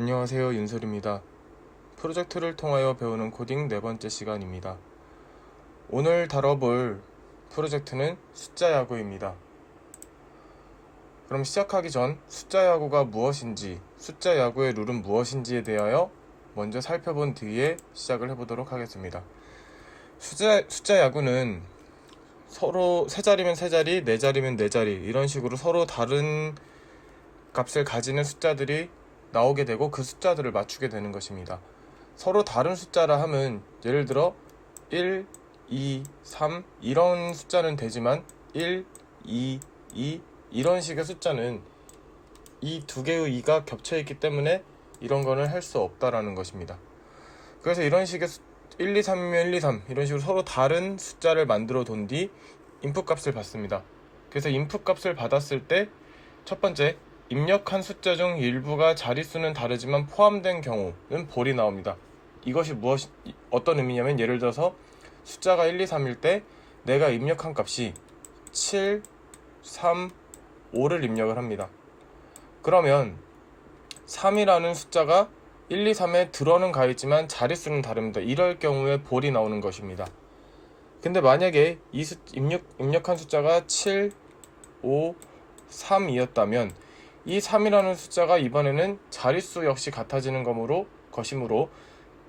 안녕하세요 윤솔입니다. 프로젝트를 통하여 배우는 코딩 네 번째 시간입니다. 오늘 다뤄볼 프로젝트는 숫자 야구입니다. 그럼 시작하기 전 숫자 야구가 무엇인지, 숫자 야구의 룰은 무엇인지에 대하여 먼저 살펴본 뒤에 시작을 해보도록 하겠습니다. 숫자, 숫자 야구는 서로 세 자리면 세 자리, 네 자리면 네 자리 이런 식으로 서로 다른 값을 가지는 숫자들이 나오게 되고 그 숫자들을 맞추게 되는 것입니다. 서로 다른 숫자라 함은 예를 들어 1, 2, 3 이런 숫자는 되지만 1, 2, 2 이런 식의 숫자는 이 두 개의 2가 겹쳐 있기 때문에 이런 거는 할 수 없다라는 것입니다. 그래서 이런 식의 수- 1, 2, 3이면 1, 2, 3 이런 식으로 서로 다른 숫자를 만들어 둔 뒤 인풋 값을 받습니다. 그래서 인풋 값을 받았을 때 첫 번째 입력한 숫자 중 일부가 자릿수는 다르지만 포함된 경우는 볼이 나옵니다. 이것이 무엇 어떤 의미냐면 예를 들어서 숫자가 1, 2, 3일 때 내가 입력한 값이 7, 3, 5를 입력을 합니다. 그러면 3이라는 숫자가 1, 2, 3에 들어는 가 있지만 자릿수는 다릅니다. 이럴 경우에 볼이 나오는 것입니다. 근데 만약에 이 숫, 입력, 입력한 숫자가 7, 5, 3이었다면 이 3이라는 숫자가 이번에는 자릿수 역시 같아지는 것으로 것이므로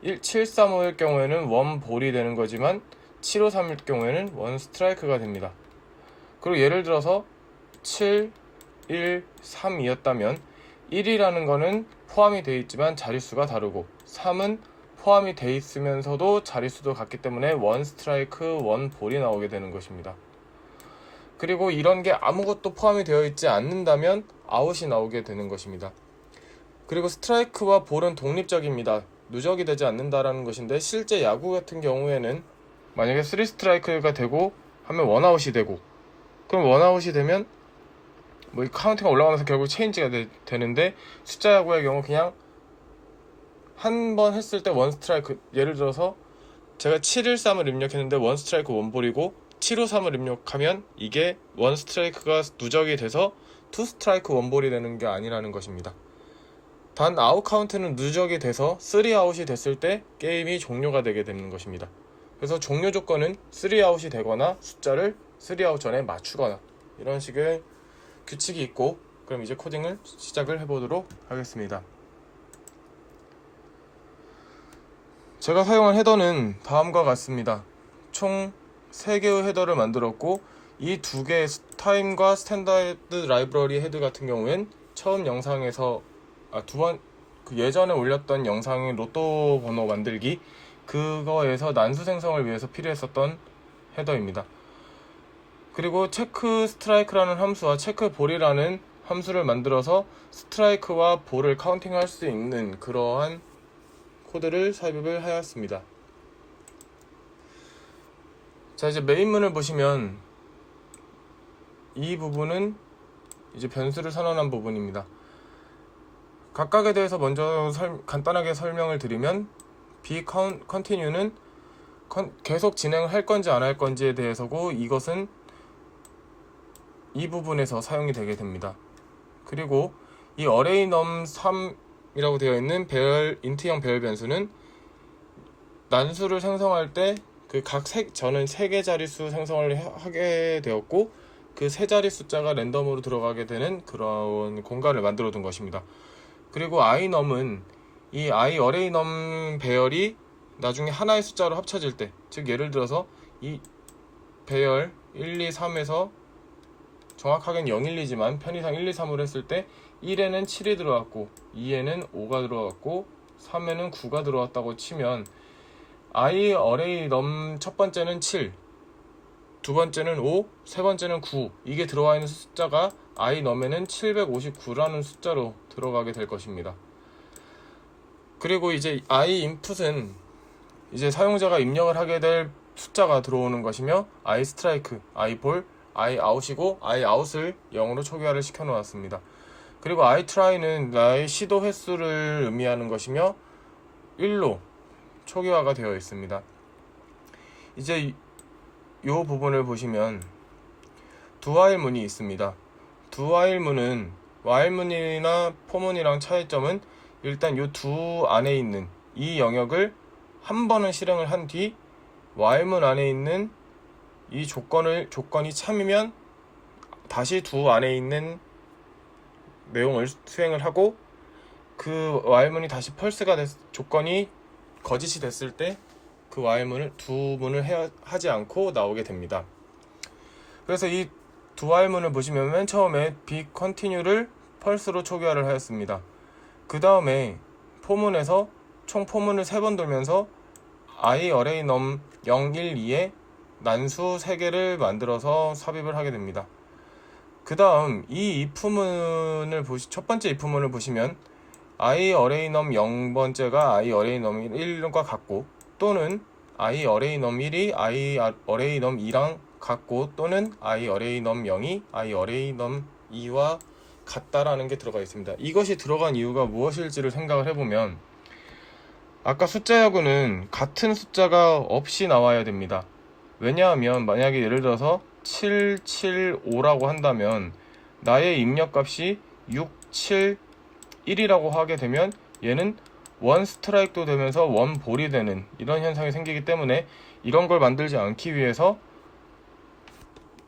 1, 7, 3, 5일 경우에는 원 볼이 되는 거지만 7, 5, 3일 경우에는 원 스트라이크가 됩니다. 그리고 예를 들어서 7, 1, 3이었다면 1이라는 거는 포함이 되어 있지만 자릿수가 다르고 3은 포함이 되어 있으면서도 자릿수도 같기 때문에 원 스트라이크, 원 볼이 나오게 되는 것입니다. 그리고 이런 게 아무것도 포함이 되어 있지 않는다면 아웃이 나오게 되는 것입니다. 그리고 스트라이크와 볼은 독립적입니다. 누적이 되지 않는다라는 것인데 실제 야구 같은 경우에는 만약에 3 스트라이크가 되고 하면 원아웃이 되고 그럼 원아웃이 되면 뭐 이 카운트가 올라가면서 결국 체인지가 되, 는데 숫자 야구의 경우 그냥 한 번 했을 때 원 스트라이크 예를 들어서 제가 713을 입력했는데 원 스트라이크 원볼이고 753을 입력하면 이게 원 스트라이크가 누적이 돼서 투 스트라이크 원볼이 되는 게 아니라는 것입니다. 단 아웃 카운트는 누적이 돼서 3아웃이 됐을 때 게임이 종료가 되게 되는 것입니다. 그래서 종료 조건은 3아웃이 되거나 숫자를 3아웃 전에 맞추거나 이런 식의 규칙이 있고 그럼 이제 코딩을 시작을 해보도록 하겠습니다. 제가 사용한 헤더는 다음과 같습니다. 총 3개의 헤더를 만들었고 이 두 개의 타임과 스탠다드 라이브러리 헤드 같은 경우엔 처음 영상에서 아, 두번 그 예전에 올렸던 영상의 로또 번호 만들기 그거에서 난수 생성을 위해서 필요했었던 헤더입니다. 그리고 체크 스트라이크라는 함수와 체크 볼이라는 함수를 만들어서 스트라이크와 볼을 카운팅할 수 있는 그러한 코드를 삽입을 하였습니다. 자 이제 메인문을 보시면 이 부분은 이제 변수를 선언한 부분입니다. 각각에 대해서 먼저 설- 간단하게 설명을 드리면 b continue는 컨- 계속 진행을 할 건지 안 할 건지에 대해서고 이것은 이 부분에서 사용이 되게 됩니다. 그리고 이 array num 3이라고 되어 있는 배열 인트형 배열 변수는 난수를 생성할 때 그각 저는 세 개 자릿수 생성을 해- 하게 되었고 그 세 자릿 숫자가 랜덤으로 들어가게 되는 그런 공간을 만들어 둔 것입니다. 그리고 iNum은 이 i num 배열이 나중에 하나의 숫자로 합쳐질 때, 즉 예를 들어서 이 배열 1, 2, 3에서 정확하게는 0, 1, 2지만 편의상 1, 2, 3으로 했을 때 1에는 7이 들어왔고 2에는 5가 들어왔고 3에는 9가 들어왔다고 치면 i array num 첫 번째는 7, 두 번째는 5, 세 번째는 9 이게 들어와 있는 숫자가 i num에는 759라는 숫자로 들어가게 될 것입니다. 그리고 이제 i input은 이제 사용자가 입력을 하게 될 숫자가 들어오는 것이며 i strike, i ball, i out이고 i out을 0으로 초기화를 시켜 놓았습니다. 그리고 i try는 나의 시도 횟수를 의미하는 것이며 1로 초기화가 되어 있습니다. 이제 이- 요 부분을 보시면 두와일문이 있습니다. 두와일문은 와일문이나 포문이랑 차이점은 일단 이두 안에 있는 이 영역을 한 번은 실행을 한뒤 while문 안에 있는 이 조건을 조건이 참이면 다시 두 안에 있는 내용을 수행을 하고 그 while문이 다시 펄스가 됐, 조건이 거짓이 됐을 때 그 while문을 두 문을 해, 하지 않고 나오게 됩니다. 그래서 이두 while문을 보시면 맨 처음에 be continue를 펄스로 초기화를 하였습니다. 그 다음에 포문에서 총 포문을 세 번 돌면서 i array num 0, 1, 2에 난수 3개를 만들어서 삽입을 하게 됩니다. 그 다음 이 if문을 보시 첫 번째 if문을 보시면 i array num 0번째가 i array num 1과 같고 또는 i array num 1이 i array num 2랑 같고 또는 i array num 0이 i array num 2와 같다라는 게 들어가 있습니다. 이것이 들어간 이유가 무엇일지를 생각을 해보면 아까 숫자 야구는 같은 숫자가 없이 나와야 됩니다. 왜냐하면 만약에 예를 들어서 775라고 한다면 나의 입력값이 671이라고 하게 되면 얘는 원 스트라이크도 되면서 원 볼이 되는 이런 현상이 생기기 때문에 이런 걸 만들지 않기 위해서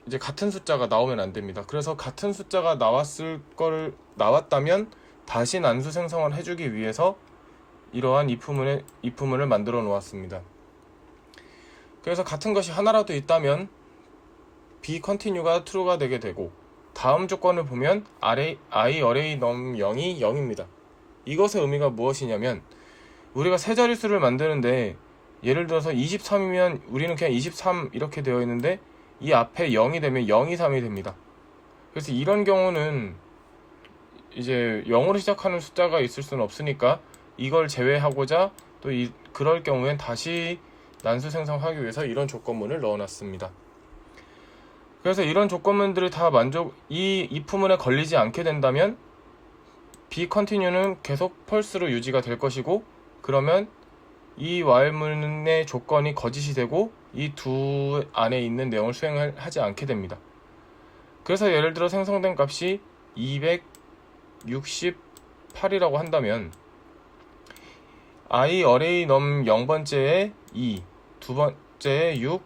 이제 같은 숫자가 나오면 안 됩니다. 그래서 같은 숫자가 나왔을 걸 나왔다면 다시 난수 생성을 해주기 위해서 이러한 if문의 if문을 만들어 놓았습니다. 그래서 같은 것이 하나라도 있다면 b continue가 true가 되게 되고 다음 조건을 보면 i array num 0이 0입니다. 이것의 의미가 무엇이냐면 우리가 세 자릿수를 만드는데 예를 들어서 23이면 우리는 그냥 23 이렇게 되어 있는데 이 앞에 0이 되면 0, 2, 3이 됩니다. 그래서 이런 경우는 이제 0으로 시작하는 숫자가 있을 수는 없으니까 이걸 제외하고자 또 이, 그럴 경우엔 다시 난수 생성하기 위해서 이런 조건문을 넣어놨습니다. 그래서 이런 조건문들을 다 만족, 이 if문에 걸리지 않게 된다면 b continue는 계속 펄스로 유지가 될 것이고 그러면 이 while문의 조건이 거짓이 되고 이 두 안에 있는 내용을 수행을 하지 않게 됩니다. 그래서 예를 들어 생성된 값이 268이라고 한다면 i array num 0번째에 2, 두 번째에 6,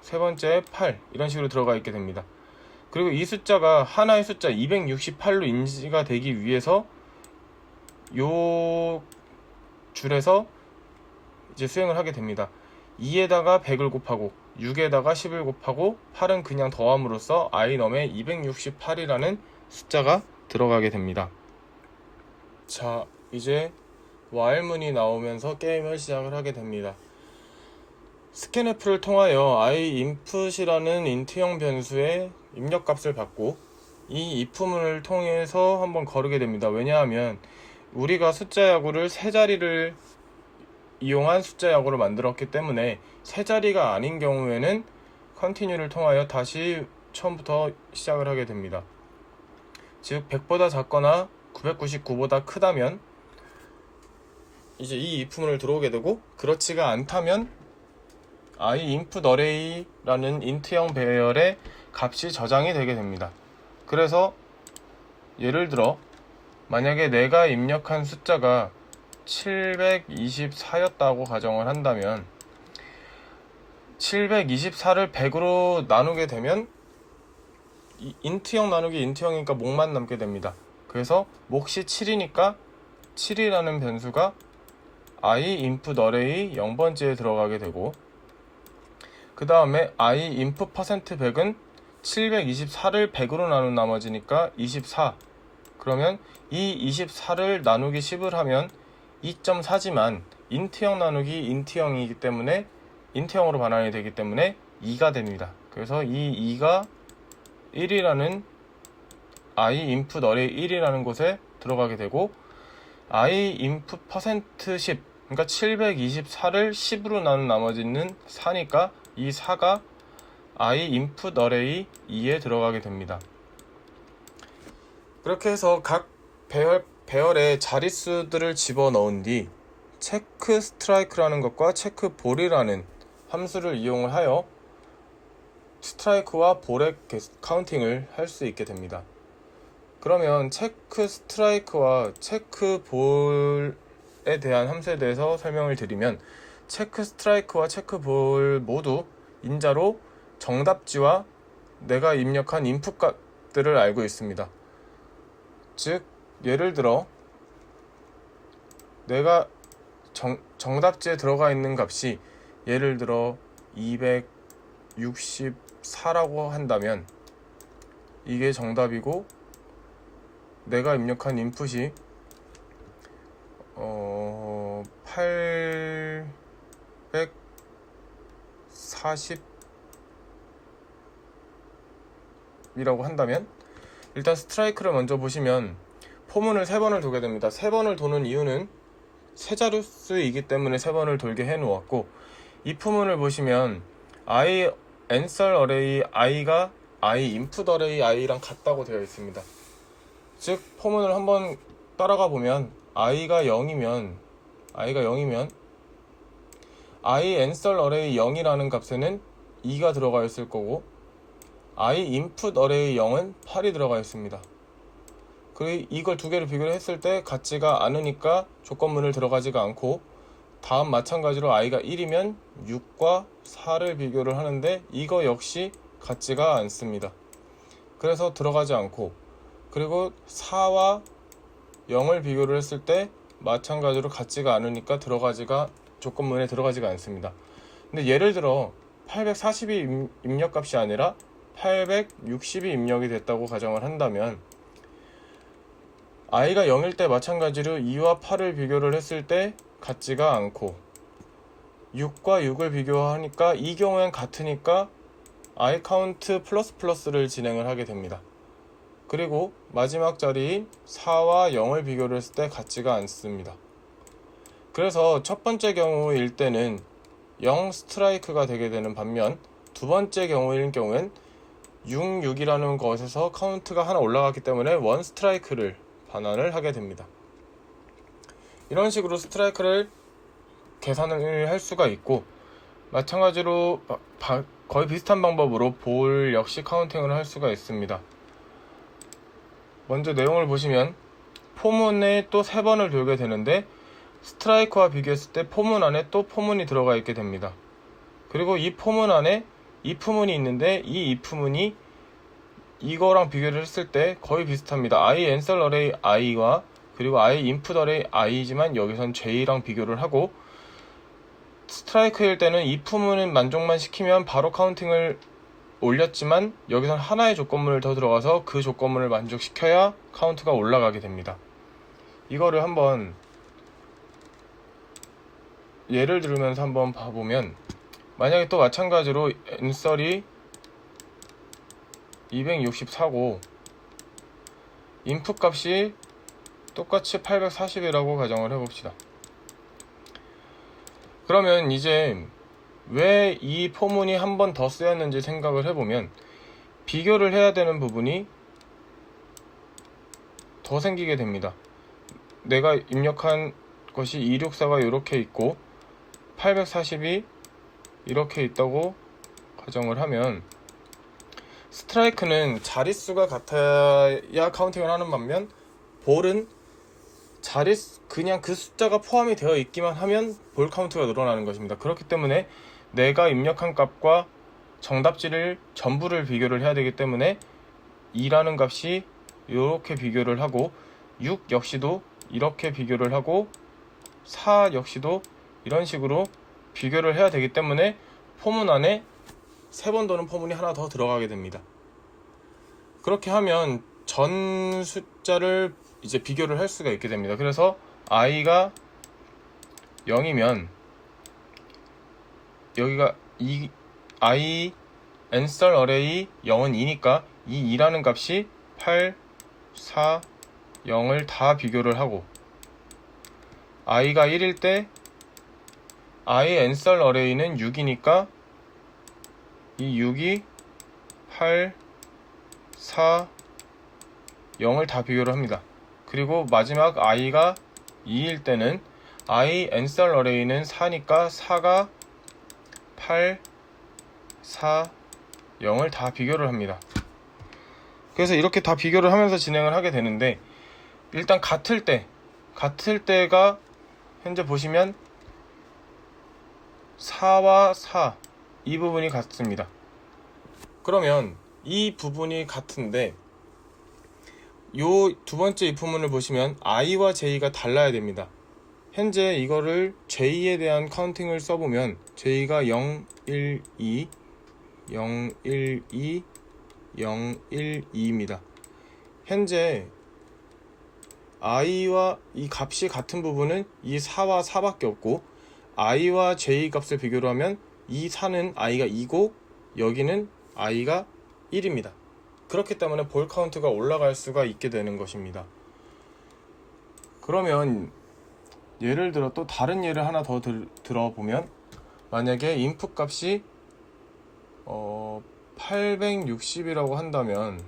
세 번째에 8 이런 식으로 들어가 있게 됩니다. 그리고 이 숫자가 하나의 숫자 268로 인지가 되기 위해서 요 줄에서 이제 수행을 하게 됩니다. 2에다가 100을 곱하고 6에다가 10을 곱하고 8은 그냥 더함으로써 i 넘에 268이라는 숫자가 들어가게 됩니다. 자, 이제 while문이 나오면서 게임을 시작을 하게 됩니다. 스캔F를 통하여 iinput이라는 인트형 변수의 입력값을 받고 이 if문을 통해서 한번 거르게 됩니다. 왜냐하면 우리가 숫자 야구를 세 자리를 이용한 숫자 야구를 만들었기 때문에 세 자리가 아닌 경우에는 컨티뉴를 통하여 다시 처음부터 시작을 하게 됩니다. 즉 100보다 작거나 999보다 크다면 이제 이 if문을 들어오게 되고 그렇지가 않다면 i input array라는 인트형 배열의 값이 저장이 되게 됩니다. 그래서 예를 들어 만약에 내가 입력한 숫자가 724였다고 가정을 한다면 724를 100으로 나누게 되면 인트형 나누기 인트형이니까 목만 남게 됩니다. 그래서 몫이 7이니까 7이라는 변수가 i input array 0번째에 들어가게 되고 그 다음에 i input %100은 724를 100으로 나눈 나머지니까 24 그러면 이 24를 나누기 10을 하면 2.4지만 인트형 나누기 인트형이기 때문에 인트형으로 반환이 되기 때문에 2가 됩니다. 그래서 이 2가 1이라는 i input array 1이라는 곳에 들어가게 되고 i input %10 그러니까 724를 10으로 나눈 나머지는 4니까 이 4가 i input array 2에 들어가게 됩니다. 그렇게 해서 각 배열, 배열에 자릿수들을 집어넣은 뒤 체크 스트라이크라는 것과 체크 볼이라는 함수를 이용을 하여 스트라이크와 볼의 카운팅을 할 수 있게 됩니다. 그러면 체크 스트라이크와 체크 볼에 대한 함수에 대해서 설명을 드리면 체크 스트라이크와 체크 볼 모두 인자로 정답지와 내가 입력한 인풋 값들을 알고 있습니다. 즉 예를 들어 내가 정, 정답지에 들어가 있는 값이 예를 들어 264라고 한다면 이게 정답이고 내가 입력한 인풋이 어 840이라고 한다면 일단 스트라이크를 먼저 보시면 포문을 세 번을 돌게 됩니다. 세 번을 도는 이유는 세 자릿수이기 때문에 세 번을 돌게 해 놓았고 이 포문을 보시면 i answer array i가 i input array i랑 같다고 되어 있습니다. 즉 포문을 한번 따라가 보면 i가 0이면 i가 0이면 i answer array 0이라는 값에는 2가 들어가 있을 거고 i input array 0은 8이 들어가 있습니다. 그리고 이걸 두 개를 비교를 했을 때 같지가 않으니까 조건문을 들어가지가 않고 다음 마찬가지로 i가 1이면 6과 4를 비교를 하는데 이거 역시 같지가 않습니다. 그래서 들어가지 않고 그리고 4와 0을 비교를 했을 때 마찬가지로 같지가 않으니까 들어가지가 조건문에 들어가지가 않습니다. 근데 예를 들어 840이 입력값이 아니라 860이 입력이 됐다고 가정을 한다면 i가 0일 때 마찬가지로 2와 8을 비교를 했을 때 같지가 않고 6과 6을 비교하니까 이 경우엔 같으니까 i 카운트 플러스 플러스를 진행을 하게 됩니다. 그리고 마지막 자리인 4와 0을 비교를 했을 때 같지가 않습니다. 그래서 첫 번째 경우일 때는 0 스트라이크가 되게 되는 반면 두 번째 경우일 경우엔 6, 6이라는 것에서 카운트가 하나 올라갔기 때문에 원 스트라이크를 반환을 하게 됩니다. 이런 식으로 스트라이크를 계산을 할 수가 있고 마찬가지로 바- 거의 비슷한 방법으로 볼 역시 카운팅을 할 수가 있습니다. 먼저 내용을 보시면 포문에 또 세 번을 돌게 되는데 스트라이크와 비교했을 때 포문 안에 또 포문이 들어가 있게 됩니다. 그리고 이 포문 안에 이프문이 있는데 이 이프문이 이거랑 비교를 했을 때 거의 비슷합니다. i answer i와 그리고 i input array i지만 여기선 j랑 비교를 하고 스트라이크일 때는 이프문은 만족만 시키면 바로 카운팅을 올렸지만 여기선 하나의 조건문을 더 들어가서 그 조건문을 만족시켜야 카운트가 올라가게 됩니다. 이거를 한번 예를 들으면서 한번 봐보면 만약에 또 마찬가지로 엔설이 264고 인풋 값이 똑같이 840이라고 가정을 해봅시다. 그러면 이제 왜 이 포문이 한 번 더 쓰였는지 생각을 해보면 비교를 해야 되는 부분이 더 생기게 됩니다. 내가 입력한 것이 264가 이렇게 있고 840이 이렇게 있다고 가정을 하면 스트라이크는 자릿수가 같아야 카운팅을 하는 반면 볼은 자릿 그냥 그 숫자가 포함이 되어 있기만 하면 볼 카운트가 늘어나는 것입니다. 그렇기 때문에 내가 입력한 값과 정답지를 전부를 비교를 해야 되기 때문에 2라는 값이 이렇게 비교를 하고 6 역시도 이렇게 비교를 하고 4 역시도 이런 식으로 비교를 해야 되기 때문에 포문 안에 세 번 도는 포문이 하나 더 들어가게 됩니다. 그렇게 하면 전 숫자를 이제 비교를 할 수가 있게 됩니다. 그래서 i가 0이면 여기가 이 i answer array 0은 2니까 이 2라는 값이 8, 4, 0을 다 비교를 하고 i가 1일 때 i answer array는 6이니까 이 6이 8, 4, 0을 다 비교를 합니다. 그리고 마지막 i가 2일 때는 i answer array는 4니까 4가 8, 4, 0을 다 비교를 합니다. 그래서 이렇게 다 비교를 하면서 진행을 하게 되는데 일단 같을 때 같을 때가 현재 보시면 4와 4 이 부분이 같습니다. 그러면 이 부분이 같은데 요 두 번째 입부문을 보시면 i와 j가 달라야 됩니다. 현재 이거를 j에 대한 카운팅을 써보면 j가 0, 1, 2, 0, 1, 2, 0, 1, 2입니다. 현재 i와 이 값이 같은 부분은 이 4와 4밖에 없고 i와 j 값을 비교를 하면 이 4는 i가 2고 여기는 i가 1입니다. 그렇기 때문에 볼 카운트가 올라갈 수가 있게 되는 것입니다. 그러면 예를 들어 또 다른 예를 하나 더 들, 들어보면 만약에 인풋 값이 어 860이라고 한다면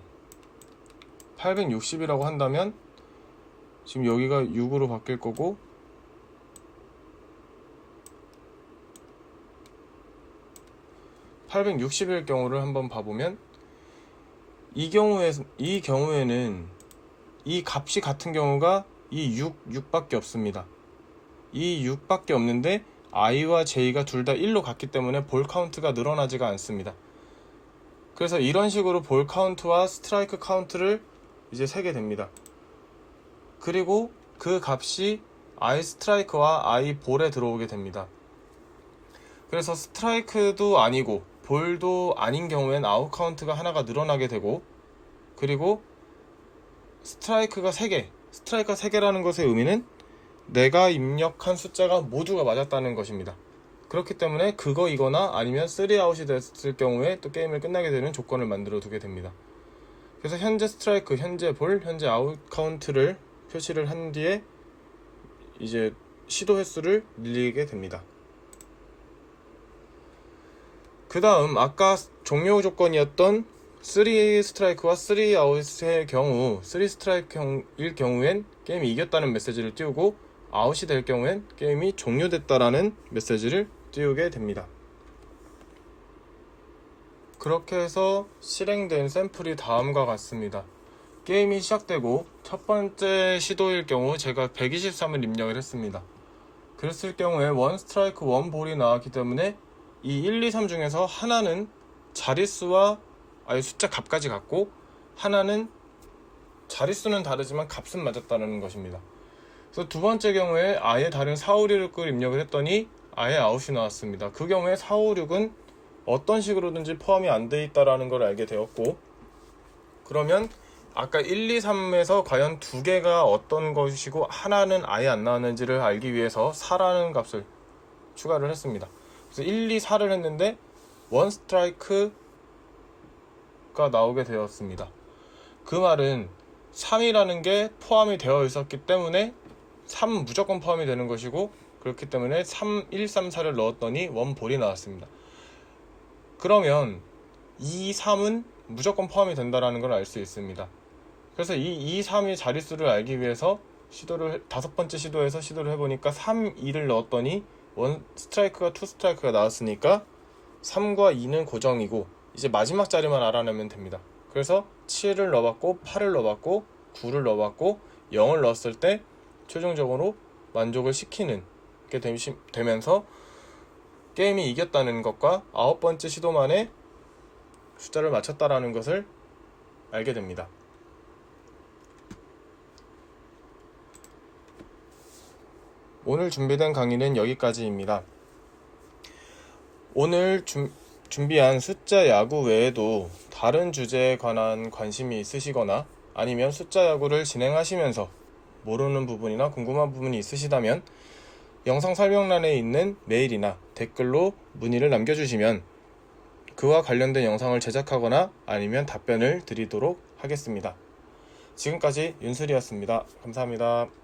860이라고 한다면 지금 여기가 6으로 바뀔 거고 (860일) 경우를 한번 봐보면 이 경우에 이 경우에는 이 값이 같은 경우가 이 6, 6밖에 없습니다. 이 6밖에 없는데 i와 j가 둘 다 1로 갔기 때문에 볼 카운트가 늘어나지가 않습니다. 그래서 이런 식으로 볼 카운트와 스트라이크 카운트를 이제 세게 됩니다. 그리고 그 값이 i 스트라이크와 i 볼에 들어오게 됩니다. 그래서 스트라이크도 아니고 볼도 아닌 경우엔 아웃 카운트가 하나가 늘어나게 되고 그리고 스트라이크가 3개 스트라이크가 3개라는 것의 의미는 내가 입력한 숫자가 모두가 맞았다는 것입니다. 그렇기 때문에 그거 이거나 아니면 3아웃이 됐을 경우에 또 게임을 끝나게 되는 조건을 만들어 두게 됩니다. 그래서 현재 스트라이크, 현재 볼, 현재 아웃 카운트를 표시를 한 뒤에 이제 시도 횟수를 늘리게 됩니다. 그 다음 아까 종료 조건이었던 3 스트라이크와 3 아웃의 경우 3 스트라이크일 경우엔 게임이 이겼다는 메시지를 띄우고 아웃이 될 경우엔 게임이 종료됐다라는 메시지를 띄우게 됩니다. 그렇게 해서 실행된 샘플이 다음과 같습니다. 게임이 시작되고 첫 번째 시도일 경우 제가 123을 입력을 했습니다. 그랬을 경우에 원 스트라이크 원 볼이 나왔기 때문에 이 1, 2, 3 중에서 하나는 자릿수와 아예 숫자 값까지 같고 하나는 자릿수는 다르지만 값은 맞았다는 것입니다. 그래서 두 번째 경우에 아예 다른 4, 5, 6을 입력을 했더니 아예 아웃이 나왔습니다. 그 경우에 4, 5, 6은 어떤 식으로든지 포함이 안 돼 있다라는 걸 알게 되었고 그러면 아까 1, 2, 3에서 과연 두 개가 어떤 것이고 하나는 아예 안 나왔는지를 알기 위해서 4라는 값을 추가를 했습니다. 그래서 1, 2, 4를 했는데 원 스트라이크가 나오게 되었습니다. 그 말은 3이라는 게 포함이 되어 있었기 때문에 3 무조건 포함이 되는 것이고 그렇기 때문에 3, 1, 3, 4를 넣었더니 원볼이 나왔습니다. 그러면 2, 3은 무조건 포함이 된다는 걸 알 수 있습니다. 그래서 이 2, 3이 자릿수를 알기 위해서 시도를 다섯 번째 시도에서 시도를 해보니까 3, 2를 넣었더니 원 스트라이크가 투 스트라이크가 나왔으니까 3과 2는 고정이고 이제 마지막 자리만 알아내면 됩니다. 그래서 7을 넣어봤고 8을 넣어봤고 9를 넣어봤고 0을 넣었을 때 최종적으로 만족을 시키는 게 되면서 게임이 이겼다는 것과 아홉 번째 시도 만에 숫자를 맞췄다라는 것을 알게 됩니다. 오늘 준비된 강의는 여기까지입니다. 오늘 준, 준비한 숫자 야구 외에도 다른 주제에 관한 관심이 있으시거나 아니면 숫자 야구를 진행하시면서 모르는 부분이나 궁금한 부분이 있으시다면 영상 설명란에 있는 메일이나 댓글로 문의를 남겨주시면 그와 관련된 영상을 제작하거나 아니면 답변을 드리도록 하겠습니다. 지금까지 윤슬이었습니다. 감사합니다.